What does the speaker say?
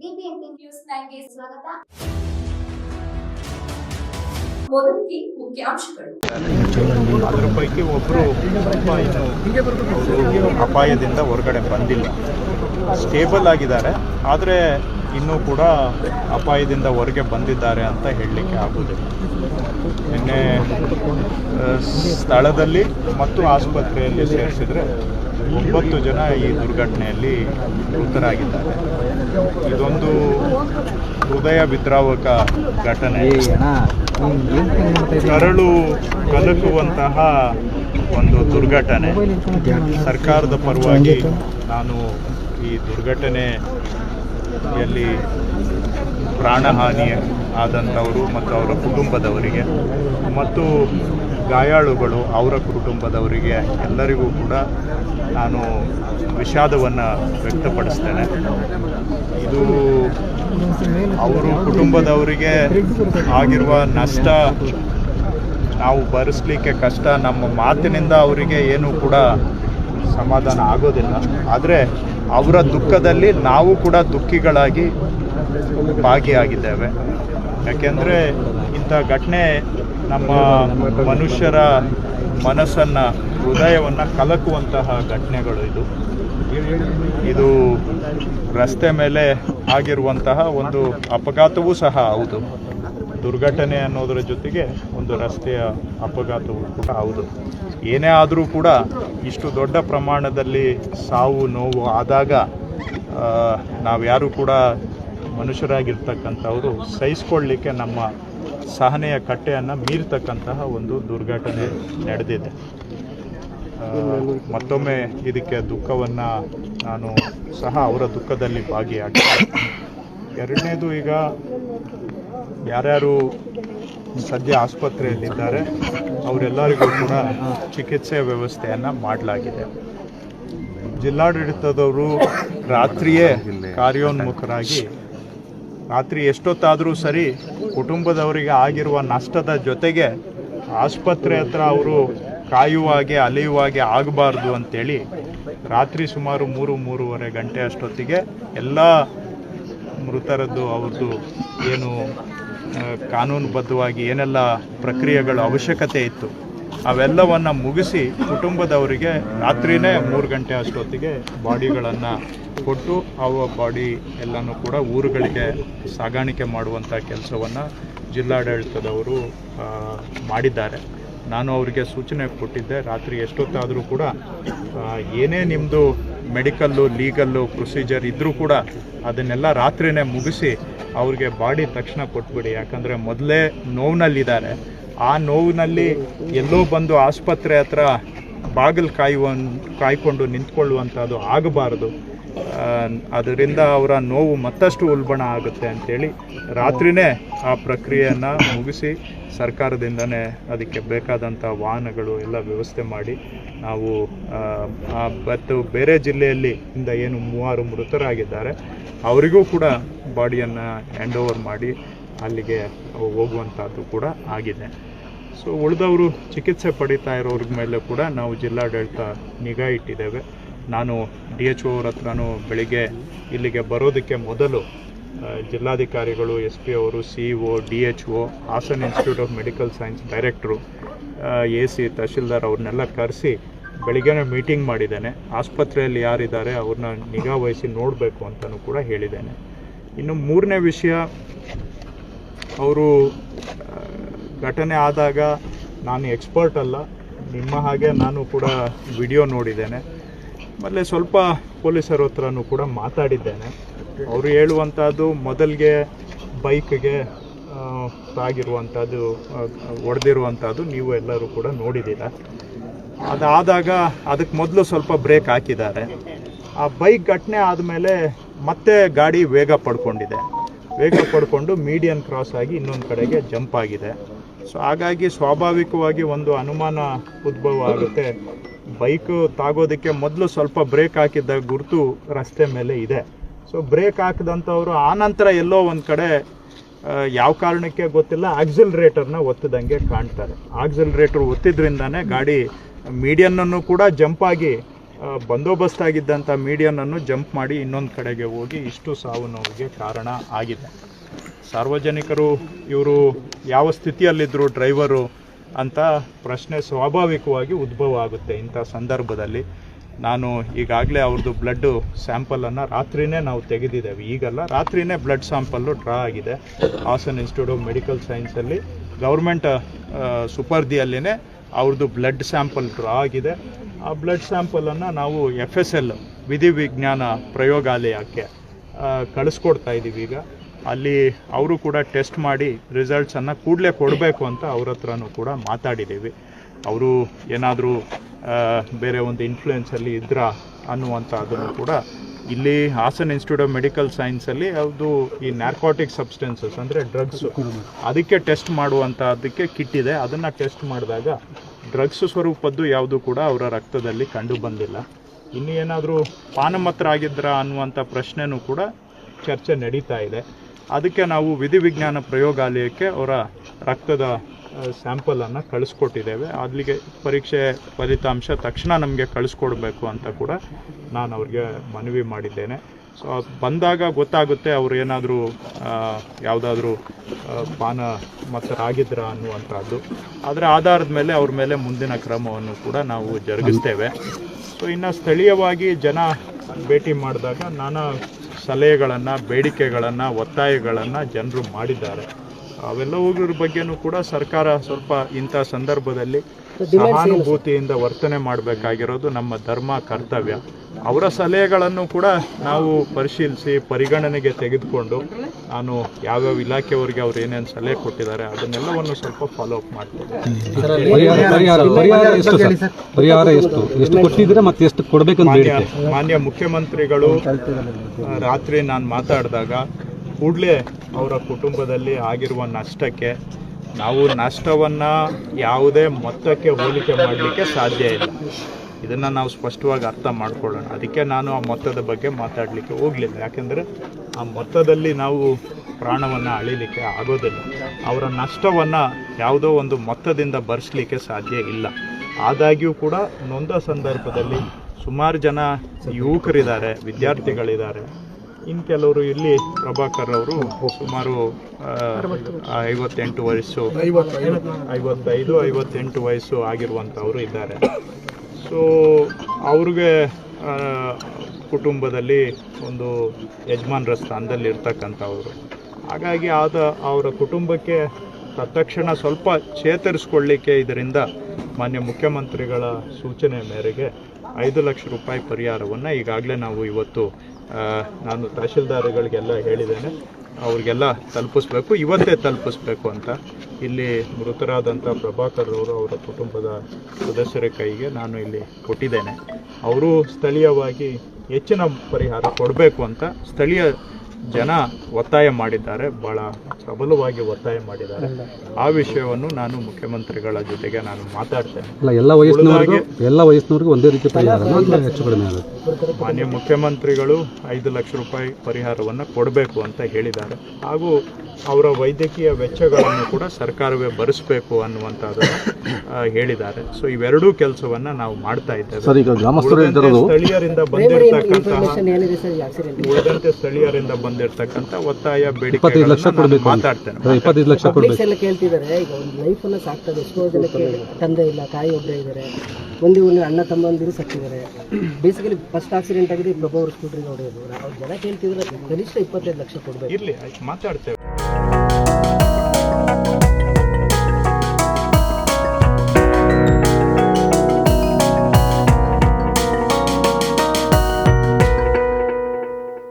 BBMP news ನೈನ್ಗೆ ಸ್ವಾಗತ. ಮೊದಲಿಗೆ ಮುಖ್ಯಾಂಶಗಳು. ಅದರ ಪೈಕಿ ಒಬ್ಬರು ಅಪಾಯದಿಂದ ಹೊರಗಡೆ ಬಂದಿಲ್ಲ. ಸ್ಟೇಬಲ್ ಆಗಿದ್ದಾರೆ. ಆದರೆ ಇನ್ನೂ ಕೂಡ ಅಪಾಯದಿಂದ ಹೊರಗೆ ಬಂದಿದ್ದಾರೆ ಅಂತ ಹೇಳಲಿಕ್ಕೆ ಆಗೋದಿಲ್ಲ ನಿನ್ನೆ ಸ್ಥಳದಲ್ಲಿ ಮತ್ತು ಆಸ್ಪತ್ರೆಯಲ್ಲಿ ಸೇರಿಸಿದ್ರೆ ಒಂಬತ್ತು ಜನ ಈ ದುರ್ಘಟನೆಯಲ್ಲಿ ಮೃತರಾಗಿದ್ದಾರೆ. ಇದೊಂದು ಹೃದಯ ವಿದ್ರಾವಕ ಘಟನೆ. ಕರಳು ಕಲಕುವಂತಹ ಒಂದು ದುರ್ಘಟನೆ. ಸರ್ಕಾರದ ಪರವಾಗಿ ನಾನು ಈ ದುರ್ಘಟನೆಯಲ್ಲಿ ಪ್ರಾಣಹಾನಿ ಆದಂಥವರು ಮತ್ತು ಅವರ ಕುಟುಂಬದವರಿಗೆ ಮತ್ತು ಗಾಯಾಳುಗಳು ಅವರ ಕುಟುಂಬದವರಿಗೆ ಎಲ್ಲರಿಗೂ ಕೂಡ ನಾನು ವಿಷಾದವನ್ನು ವ್ಯಕ್ತಪಡಿಸ್ತೇನೆ. ಇದು ಅವರು ಕುಟುಂಬದವರಿಗೆ ಆಗಿರುವ ನಷ್ಟ ನಾವು ಭರಿಸ್ಲಿಕ್ಕೆ ಕಷ್ಟ, ನಮ್ಮ ಮಾತಿನಿಂದ ಅವರಿಗೆ ಏನೂ ಕೂಡ ಸಮಾಧಾನ ಆಗೋದಿಲ್ಲ. ಆದರೆ ಅವರ ದುಃಖದಲ್ಲಿ ನಾವು ಕೂಡ ದುಃಖಿಗಳಾಗಿ ಭಾಗಿಯಾಗಿದ್ದೇವೆ. ಯಾಕೆಂದರೆ ಇಂಥ ಘಟನೆ ನಮ್ಮ ಮನುಷ್ಯರ ಮನಸ್ಸನ್ನು, ಹೃದಯವನ್ನು ಕಲಕುವಂತಹ ಘಟನೆಗಳು ಇದು. ಇದು ರಸ್ತೆ ಮೇಲೆ ಆಗಿರುವಂತಹ ಒಂದು ಅಪಘಾತವೂ ಸಹ ಹೌದು. ದುರ್ಘಟನೆ ಅನ್ನೋದರ ಜೊತೆಗೆ ಒಂದು ರಸ್ತೆಯ ಅಪಘಾತವೂ ಕೂಡ ಹೌದು. ಏನೇ ಆದರೂ ಕೂಡ ಇಷ್ಟು ದೊಡ್ಡ ಪ್ರಮಾಣದಲ್ಲಿ ಸಾವು, ನೋವು ಆದಾಗ ನಾವು ನಾವ್ಯಾರೂ ಕೂಡ ಮನುಷ್ಯರಾಗಿರ್ತಕ್ಕಂಥವರು ಸಹಿಸ್ಕೊಳ್ಳಿಕ್ಕೆ ನಮ್ಮ ಸಹನೆಯ ಕಟ್ಟೆಯನ್ನು ಮೀರ್ತಕ್ಕಂತಹ ಒಂದು ದುರ್ಘಟನೆ ನಡೆದಿದೆ. ಮತ್ತೊಮ್ಮೆ ಇದಕ್ಕೆ ದುಃಖವನ್ನು ನಾನು ಸಹ ಅವರ ದುಃಖದಲ್ಲಿ ಭಾಗಿಯಾಗಿ ಎರಡನೇದು ಈಗ ಯಾರ್ಯಾರು ಸದ್ಯ ಆಸ್ಪತ್ರೆಯಲ್ಲಿದ್ದಾರೆ, ಅವರೆಲ್ಲರಿಗೂ ಕೂಡ ಚಿಕಿತ್ಸೆ ವ್ಯವಸ್ಥೆಯನ್ನು ಮಾಡಲಾಗಿದೆ. ಜಿಲ್ಲಾಡಳಿತದವರು ರಾತ್ರಿಯೇ ಕಾರ್ಯೋನ್ಮುಖರಾಗಿ ರಾತ್ರಿ ಎಷ್ಟೊತ್ತಾದರೂ ಸರಿ ಕುಟುಂಬದವರಿಗೆ ಆಗಿರುವ ನಷ್ಟದ ಜೊತೆಗೆ ಆಸ್ಪತ್ರೆ ಹತ್ರ ಅವರು ಕಾಯುವಾಗೆ, ಅಲೆಯುವಾಗೆ ಆಗಬಾರ್ದು ಅಂಥೇಳಿ ರಾತ್ರಿ ಸುಮಾರು ಮೂರು, ಮೂರುವರೆ ಗಂಟೆ ಅಷ್ಟೊತ್ತಿಗೆ ಎಲ್ಲ ಮೃತರದ್ದು ಅವ್ರದ್ದು ಏನು ಕಾನೂನುಬದ್ಧವಾಗಿ ಏನೆಲ್ಲ ಪ್ರಕ್ರಿಯೆಗಳ ಅವಶ್ಯಕತೆ ಇತ್ತು. ಅವೆಲ್ಲವನ್ನು ಮುಗಿಸಿ ಕುಟುಂಬದವರಿಗೆ ರಾತ್ರಿನೇ ಮೂರು ಗಂಟೆ ಅಷ್ಟೊತ್ತಿಗೆ ಬಾಡಿಗಳನ್ನು ಕೊಟ್ಟು ಅವ ಬಾಡಿ ಎಲ್ಲನೂ ಕೂಡ ಊರುಗಳಿಗೆ ಸಾಗಾಣಿಕೆ ಮಾಡುವಂಥ ಕೆಲಸವನ್ನು ಜಿಲ್ಲಾಡಳಿತದವರು ಮಾಡಿದ್ದಾರೆ. ನಾನು ಅವರಿಗೆ ಸೂಚನೆ ಕೊಟ್ಟಿದ್ದೆ, ರಾತ್ರಿ ಎಷ್ಟೊತ್ತಾದರೂ ಕೂಡ ಏನೇ ನಿಮ್ಮದು ಮೆಡಿಕಲ್ಲು, ಲೀಗಲ್ಲು, ಪ್ರೊಸೀಜರ್ ಇದ್ದರೂ ಕೂಡ ಅದನ್ನೆಲ್ಲ ರಾತ್ರಿನೇ ಮುಗಿಸಿ ಅವ್ರಿಗೆ ಬಾಡಿ ತಕ್ಷಣ ಕೊಟ್ಬಿಡಿ. ಯಾಕಂದರೆ ಮೊದಲೇ ನೋವಿನಲ್ಲಿದ್ದಾರೆ. ಆ ನೋವಿನಲ್ಲಿ ಎಲ್ಲೋ ಬಂದು ಆಸ್ಪತ್ರೆ ಹತ್ರ ಬಾಗಿಲು ಕಾಯುವ ಕಾಯ್ಕೊಂಡು ನಿಂತ್ಕೊಳ್ಳುವಂಥದ್ದು ಆಗಬಾರದು. ಅದರಿಂದ ಅವರ ನೋವು ಮತ್ತಷ್ಟು ಉಲ್ಬಣ ಆಗುತ್ತೆ ಅಂಥೇಳಿ ರಾತ್ರಿನೇ ಆ ಪ್ರಕ್ರಿಯೆಯನ್ನು ಮುಗಿಸಿ ಸರ್ಕಾರದಿಂದನೇ ಅದಕ್ಕೆ ಬೇಕಾದಂಥ ವಾಹನಗಳು ಎಲ್ಲ ವ್ಯವಸ್ಥೆ ಮಾಡಿ ನಾವು ಮತ್ತು ಬೇರೆ ಜಿಲ್ಲೆಯಲ್ಲಿ ಇಂದ ಏನು ಮೂವರು ಮೃತರಾಗಿದ್ದಾರೆ, ಅವರಿಗೂ ಕೂಡ ಬಾಡಿಯನ್ನು ಹ್ಯಾಂಡ್ ಓವರ್ ಮಾಡಿ ಅಲ್ಲಿಗೆ ಹೋಗುವಂಥದ್ದು ಕೂಡ ಆಗಿದೆ. ಸೊ ಉಳಿದವರು ಚಿಕಿತ್ಸೆ ಪಡೀತಾ ಇರೋರ ಮೇಲೆ ಕೂಡ ನಾವು ಜಿಲ್ಲಾಡಳಿತ ನಿಗಾ ಇಟ್ಟಿದ್ದೇವೆ. ನಾನು ಡಿ ಎಚ್ ಓ ಅವ್ರ ಹತ್ರನೂ ಬೆಳಿಗ್ಗೆ ಇಲ್ಲಿಗೆ ಬರೋದಕ್ಕೆ ಮೊದಲು ಜಿಲ್ಲಾಧಿಕಾರಿಗಳು, ಎಸ್ ಪಿ ಅವರು, C O, D H O, Hassan institute of medical science director A C, tahsildar ಅವ್ರನ್ನೆಲ್ಲ ಕರೆಸಿ ಬೆಳಿಗ್ಗೆನೇ ಮೀಟಿಂಗ್ ಮಾಡಿದ್ದೇನೆ. ಆಸ್ಪತ್ರೆಯಲ್ಲಿ ಯಾರಿದ್ದಾರೆ ಅವ್ರನ್ನ ನಿಗಾ ವಹಿಸಿ ನೋಡಬೇಕು ಅಂತಲೂ ಕೂಡ ಹೇಳಿದ್ದೇನೆ. ಇನ್ನು ಮೂರನೇ ವಿಷಯ ಅವರು ಘಟನೆ ಆದಾಗ ನಾನು ಎಕ್ಸ್ಪರ್ಟ್ ಅಲ್ಲ. ನಿಮ್ಮ ಹಾಗೆ ನಾನು ಕೂಡ ವಿಡಿಯೋ ನೋಡಿದ್ದೇನೆ. ಆಮೇಲೆ ಸ್ವಲ್ಪ ಪೊಲೀಸರ ಹತ್ರನೂ ಕೂಡ ಮಾತಾಡಿದ್ದೇನೆ. ಅವರು ಹೇಳುವಂಥದ್ದು ಮೊದಲಿಗೆ ಬೈಕ್ಗೆ ಆಗಿರುವಂಥದ್ದು ಹೊಡೆದಿರುವಂಥದ್ದು ನೀವು ಎಲ್ಲರೂ ಕೂಡ ನೋಡಿದ್ದೀರ. ಅದಾದಾಗ ಅದಕ್ಕೆ ಮೊದಲು ಸ್ವಲ್ಪ ಬ್ರೇಕ್ ಹಾಕಿದ್ದಾರೆ. ಆ ಬೈಕ್ ಘಟನೆ ಆದಮೇಲೆ ಮತ್ತೆ ಗಾಡಿ ವೇಗ ಪಡ್ಕೊಂಡಿದೆ. ವೇಗ ಪಡ್ಕೊಂಡು ಮೀಡಿಯನ್ ಕ್ರಾಸ್ ಆಗಿ ಇನ್ನೊಂದು ಕಡೆಗೆ ಜಂಪ್ ಆಗಿದೆ. ಸೊ ಹಾಗಾಗಿ ಸ್ವಾಭಾವಿಕವಾಗಿ ಒಂದು ಅನುಮಾನ ಉದ್ಭವ ಆಗುತ್ತೆ. ಬೈಕ್ ತಾಗೋದಕ್ಕೆ ಮೊದಲು ಸ್ವಲ್ಪ ಬ್ರೇಕ್ ಹಾಕಿದ್ದ ಗುರುತು ರಸ್ತೆ ಮೇಲೆ ಇದೆ. ಸೊ ಬ್ರೇಕ್ ಹಾಕಿದಂಥವ್ರು ಆನಂತರ ಎಲ್ಲೋ ಒಂದು ಕಡೆ ಯಾವ ಕಾರಣಕ್ಕೆ ಗೊತ್ತಿಲ್ಲ ಆಕ್ಸಿಲ್ರೇಟರ್ನ ಒತ್ತಿದಂಗೆ ಕಾಣ್ತಾರೆ. ಆಕ್ಸಿಲ್ರೇಟರ್ ಒತ್ತಿದ್ರಿಂದಾನೇ ಗಾಡಿ ಮೀಡಿಯನ್ನನ್ನು ಕೂಡ ಜಂಪ್ ಆಗಿ ಆ, ಬಂದೋಬಸ್ತಾಗಿದ್ದಂಥ ಮೀಡಿಯನನ್ನು ಜಂಪ್ ಮಾಡಿ ಇನ್ನೊಂದು ಕಡೆಗೆ ಹೋಗಿ ಇಷ್ಟು ಸಾವು ನೋವಿಗೆ ಕಾರಣ ಆಗಿದೆ. ಸಾರ್ವಜನಿಕರು ಇವರು ಯಾವ ಸ್ಥಿತಿಯಲ್ಲಿದ್ದರು ಡ್ರೈವರು ಅಂತ ಪ್ರಶ್ನೆ ಸ್ವಾಭಾವಿಕವಾಗಿ ಉದ್ಭವ ಆಗುತ್ತೆ ಇಂಥ ಸಂದರ್ಭದಲ್ಲಿ. ನಾನು ಈಗಾಗಲೇ ಅವ್ರದ್ದು ಬ್ಲಡ್ಡು ಸ್ಯಾಂಪಲನ್ನು ರಾತ್ರಿನೇ ನಾವು ತೆಗೆದಿದ್ದೇವೆ. ಈಗಲ್ಲ ರಾತ್ರಿನೇ ಬ್ಲಡ್ ಸ್ಯಾಂಪಲ್ಲು ಡ್ರಾ ಆಗಿದೆ. ಹಾಸನ್ ಇನ್ಸ್ಟಿಟ್ಯೂಟ್ ಆಫ್ ಮೆಡಿಕಲ್ ಸೈನ್ಸಲ್ಲಿ ಗೌರ್ಮೆಂಟ್ ಸುಪರ್ದಿಯಲ್ಲಿನೇ ಅವ್ರದ್ದು ಬ್ಲಡ್ ಸ್ಯಾಂಪಲ್ ಡ್ರಾ ಆಗಿದೆ. ಆ ಬ್ಲಡ್ ಸ್ಯಾಂಪಲನ್ನು ನಾವು ಎಫ್ ಎಸ್ ಎಲ್ ವಿಧಿವಿಜ್ಞಾನ ಪ್ರಯೋಗಾಲಯಕ್ಕೆ ಕಳಿಸ್ಕೊಡ್ತಾ ಇದ್ದೀವಿ ಈಗ. ಅಲ್ಲಿ ಅವರು ಕೂಡ ಟೆಸ್ಟ್ ಮಾಡಿ ರಿಸಲ್ಟ್ಸನ್ನು ಕೂಡಲೇ ಕೊಡಬೇಕು ಅಂತ ಅವ್ರ ಹತ್ರನೂ ಕೂಡ ಮಾತಾಡಿದ್ದೀವಿ ಅವರು ಏನಾದರೂ ಬೇರೆ ಒಂದು ಇನ್ಫ್ಲೂಯೆನ್ಸಲ್ಲಿ ಇದ್ರಾ ಅನ್ನುವಂಥ ಅದನ್ನು ಕೂಡ ಇಲ್ಲಿ ಹಾಸನ್ ಇನ್ಸ್ಟಿಟ್ಯೂಟ್ ಆಫ್ ಮೆಡಿಕಲ್ ಸೈನ್ಸಲ್ಲಿ ಅದು ಈ ನ್ಯಾರ್ಕೋಟಿಕ್ ಸಬ್ಸ್ಟೆನ್ಸಸ್ ಅಂದರೆ ಡ್ರಗ್ಸು ಅದಕ್ಕೆ ಟೆಸ್ಟ್ ಮಾಡುವಂಥ ಅದಕ್ಕೆ ಕಿಟ್ ಇದೆ. ಅದನ್ನು ಟೆಸ್ಟ್ ಮಾಡಿದಾಗ ಡ್ರಗ್ಸ್ ಸ್ವರೂಪದ್ದು ಯಾವುದು ಕೂಡ ಅವರ ರಕ್ತದಲ್ಲಿ ಕಂಡು ಬಂದಿಲ್ಲ. ಇನ್ನು ಏನಾದರೂ ಪಾನಮತ್ತರಾಗಿದ್ರ ಅನ್ನುವಂಥ ಪ್ರಶ್ನೆನೂ ಕೂಡ ಚರ್ಚೆ ನಡೀತಾ ಇದೆ. ಅದಕ್ಕೆ ನಾವು ವಿಧಿವಿಜ್ಞಾನ ಪ್ರಯೋಗಾಲಯಕ್ಕೆ ಅವರ ರಕ್ತದ ಸ್ಯಾಂಪಲನ್ನು ಕಳಿಸ್ಕೊಟ್ಟಿದ್ದೇವೆ. ಅಲ್ಲಿಗೆ ಪರೀಕ್ಷೆ ಫಲಿತಾಂಶ ತಕ್ಷಣ ನಮಗೆ ಕಳಿಸ್ಕೊಡ್ಬೇಕು ಅಂತ ಕೂಡ ನಾನು ಅವ್ರಿಗೆ ಮನವಿ ಮಾಡಿದ್ದೇನೆ. ಸೊ ಬಂದಾಗ ಗೊತ್ತಾಗುತ್ತೆ ಅವ್ರು ಏನಾದರೂ ಯಾವುದಾದ್ರೂ ಪಾನ ಮತ್ತರಾಗಿದ್ರ ಅನ್ನುವಂಥದ್ದು. ಅದರ ಆಧಾರದ ಮೇಲೆ ಅವ್ರ ಮೇಲೆ ಮುಂದಿನ ಕ್ರಮವನ್ನು ಕೂಡ ನಾವು ಜರುಗಿಸ್ತೇವೆ. ಸೊ ಇನ್ನು ಸ್ಥಳೀಯವಾಗಿ ಜನ ಭೇಟಿ ಮಾಡಿದಾಗ ನಾನಾ ಸಲಹೆಗಳನ್ನು, ಬೇಡಿಕೆಗಳನ್ನು, ಒತ್ತಾಯಗಳನ್ನು ಜನರು ಮಾಡಿದ್ದಾರೆ. ಅವೆಲ್ಲವುಗಳ ಬಗ್ಗೆನೂ ಕೂಡ ಸರ್ಕಾರ ಸ್ವಲ್ಪ ಇಂಥ ಸಂದರ್ಭದಲ್ಲಿ ಸಹಾನುಭೂತಿಯಿಂದ ವರ್ತನೆ ಮಾಡಬೇಕಾಗಿರೋದು ನಮ್ಮ ಧರ್ಮ ಕರ್ತವ್ಯ. ಅವರ ಸಲಹೆಗಳನ್ನು ಕೂಡ ನಾವು ಪರಿಶೀಲಿಸಿ ಪರಿಗಣನೆಗೆ ತೆಗೆದುಕೊಂಡು ನಾನು ಯಾವ್ಯಾವ ಇಲಾಖೆಯವರಿಗೆ ಅವ್ರು ಏನೇನು ಸಲಹೆ ಕೊಟ್ಟಿದ್ದಾರೆ ಅದನ್ನೆಲ್ಲವನ್ನು ಸ್ವಲ್ಪ ಫಾಲೋ ಅಪ್ ಮಾಡ್ತೀನಿ. ಪರಿಹಾರ ಪರಿಹಾರ ಪರಿಹಾರ ಎಷ್ಟು ಸರ್? ಪರಿಹಾರ ಎಷ್ಟು? ಎಷ್ಟು ಕೊಟ್ಟಿದ್ದೀರಾ ಮತ್ತೆ ಎಷ್ಟು ಕೊಡ್ಬೇಕಂತ ಮಾನ್ಯ ಬೇಡಿಕೆ? ಮಾನ್ಯ ಮುಖ್ಯಮಂತ್ರಿಗಳು ರಾತ್ರಿ ನಾನು ಮಾತಾಡಿದಾಗ ಕೂಡಲೇ ಅವರ ಕುಟುಂಬದಲ್ಲಿ ಆಗಿರುವ ನಷ್ಟಕ್ಕೆ ನಾವು ನಷ್ಟವನ್ನು ಯಾವುದೇ ಮೊತ್ತಕ್ಕೆ ಹೋಲಿಕೆ ಮಾಡಲಿಕ್ಕೆ ಸಾಧ್ಯ ಇಲ್ಲ. ಇದನ್ನು ನಾವು ಸ್ಪಷ್ಟವಾಗಿ ಅರ್ಥ ಮಾಡ್ಕೊಳ್ಳೋಣ. ಅದಕ್ಕೆ ನಾನು ಆ ಮೊತ್ತದ ಬಗ್ಗೆ ಮಾತಾಡಲಿಕ್ಕೆ ಹೋಗಲಿಲ್ಲ. ಯಾಕೆಂದರೆ ಆ ಮೊತ್ತದಲ್ಲಿ ನಾವು ಪ್ರಾಣವನ್ನು ಅಳಿಲಿಕ್ಕೆ ಆಗೋದಿಲ್ಲ. ಅವರ ನಷ್ಟವನ್ನು ಯಾವುದೋ ಒಂದು ಮೊತ್ತದಿಂದ ಭರಿಸಲಿಕ್ಕೆ ಸಾಧ್ಯ ಇಲ್ಲ. ಆದಾಗ್ಯೂ ಕೂಡ ನೊಂದ ಸಂದರ್ಭದಲ್ಲಿ ಸುಮಾರು ಜನ ಯುವಕರಿದ್ದಾರೆ, ವಿದ್ಯಾರ್ಥಿಗಳಿದ್ದಾರೆ. ಇನ್ನು ಕೆಲವರು ಇಲ್ಲಿ ಪ್ರಭಾಕರ್ ಅವರು ಸುಮಾರು ಐವತ್ತೆಂಟು ವಯಸ್ಸು ಐವತ್ತೈದು. ಐವತ್ತೆಂಟು ವಯಸ್ಸು ಆಗಿರುವಂಥವರು ಇದ್ದಾರೆ. ಸೊ ಅವ್ರಿಗೆ ಕುಟುಂಬದಲ್ಲಿ ಒಂದು ಯಜಮಾನರ ಸ್ಥಾನದಲ್ಲಿ ಇರ್ತಕ್ಕಂಥವ್ರು. ಹಾಗಾಗಿ ಆದ ಅವರ ಕುಟುಂಬಕ್ಕೆ ತತ್ಕ್ಷಣ ಸ್ವಲ್ಪ ಚೇತರಿಸ್ಕೊಳ್ಳಿಕ್ಕೆ ಇದರಿಂದ ಮಾನ್ಯ ಮುಖ್ಯಮಂತ್ರಿಗಳ ಸೂಚನೆ ಮೇರೆಗೆ ಐದು ಲಕ್ಷ ರೂಪಾಯಿ ಪರಿಹಾರವನ್ನು ಈಗಾಗಲೇ ನಾವು ಇವತ್ತು ನಾನು ತಹಶೀಲ್ದಾರ್ಗಳಿಗೆಲ್ಲ ಹೇಳಿದ್ದೇನೆ, ಅವ್ರಿಗೆಲ್ಲ ತಲುಪಿಸ್ಬೇಕು, ಇವತ್ತೇ ತಲುಪಿಸ್ಬೇಕು ಅಂತ. ಇಲ್ಲಿ ಮೃತರಾದಂಥ ಪ್ರಭಾಕರ್ ಅವರು ಅವರ ಕುಟುಂಬದ ಸದಸ್ಯರ ಕೈಗೆ ನಾನು ಇಲ್ಲಿ ಕೊಟ್ಟಿದ್ದೇನೆ. ಅವರು ಸ್ಥಳೀಯವಾಗಿ ಹೆಚ್ಚಿನ ಪರಿಹಾರ ಕೊಡಬೇಕು ಅಂತ ಸ್ಥಳೀಯ ಜನ ಒತ್ತಾಯ ಮಾಡಿದ್ದಾರೆ ಬಹಳ ಪ್ರಬಲವಾಗಿ ಒತ್ತಾಯ ಮಾಡಿದ್ದಾರೆ. ಆ ವಿಷಯವನ್ನು ನಾನು ಮುಖ್ಯಮಂತ್ರಿಗಳ ಜೊತೆಗೆ ನಾನು ಮಾತಾಡ್ತೇನೆ. ಎಲ್ಲ ವಯಸ್ಸಿನವರಿಗೆ ಎಲ್ಲ ವಯಸ್ಸಿನವರಿಗೂ ಒಂದೇ ರೀತಿ ಮಾನ್ಯ ಮುಖ್ಯಮಂತ್ರಿಗಳು ಐದು ಲಕ್ಷ ರೂಪಾಯಿ ಪರಿಹಾರವನ್ನು ಕೊಡಬೇಕು ಅಂತ ಹೇಳಿದ್ದಾರೆ. ಹಾಗೂ ಅವರ ವೈದ್ಯಕೀಯ ವೆಚ್ಚಗಳನ್ನು ಕೂಡ ಸರ್ಕಾರವೇ ಭರಿಸಬೇಕು ಅನ್ನುವಂಥದ್ದನ್ನು ಆ, ಹೇಳಿದ್ದಾರೆ. ಸೊ ಇವೆರಡೂ ಕೆಲಸವನ್ನ ನಾವು ಮಾಡ್ತಾ ಇದ್ದೇವೆ. ಸರ್ ಈಗ ಗ್ರಾಮಸ್ಥರು ಉಳಿದಂತೆ ಸ್ಥಳೀಯರಿಂದ ಬಂದಿರತಕ್ಕಂತಹ ಉಳಿದಂತೆ ಸ್ಥಳೀಯರಿಂದ ಬಂದಿರತಕ್ಕಂಥ ಒತ್ತಾಯ ಬೇಡಿಕೆ ಲಕ್ಷ ಕೊಡಬೇಕು. ಅಂತ. ಮಾತಾಡ್ತೇನೆ ಇಪ್ಪತ್ತೈದು ಲಕ್ಷ ಕೊಡಬೇಕು. ಎಲ್ಲ ಕೇಳ್ತಿದ್ದಾರೆ ಈಗ ಒಂದು ಲೈಫ್ ಎಲ್ಲ ಸಾಕ್ತದೆ ಎಷ್ಟೋ ಜನಕ್ಕೆ ತಂದೆ ಇಲ್ಲ ತಾಯಿ ಒಬ್ಬರೇ ಇದ್ದಾರೆ. ಒಂದು ಒಂದು ಅಣ್ಣ ತಮ್ಮಂದಿರು ಸತ್ತಿದ್ದಾರೆ. ಬೇಸಿಕಲಿ ಫಸ್ಟ್ ಆಕ್ಸಿಡೆಂಟ್ ಆಗಿದೆ ಪ್ರಭಾ ಅವರು ಸ್ಕೂಟ್ರಿಗೆ ಹೊಡೆಯೋದು ಅವ್ರು ಜನ ಕೇಳ್ತಿದ್ರೆ ಕನಿಷ್ಠ ಇಪ್ಪತ್ತೈದು ಲಕ್ಷ ಕೊಡಬೇಕು. ಇರ್ಲಿ ಮಾತಾಡ್ತೇವೆ.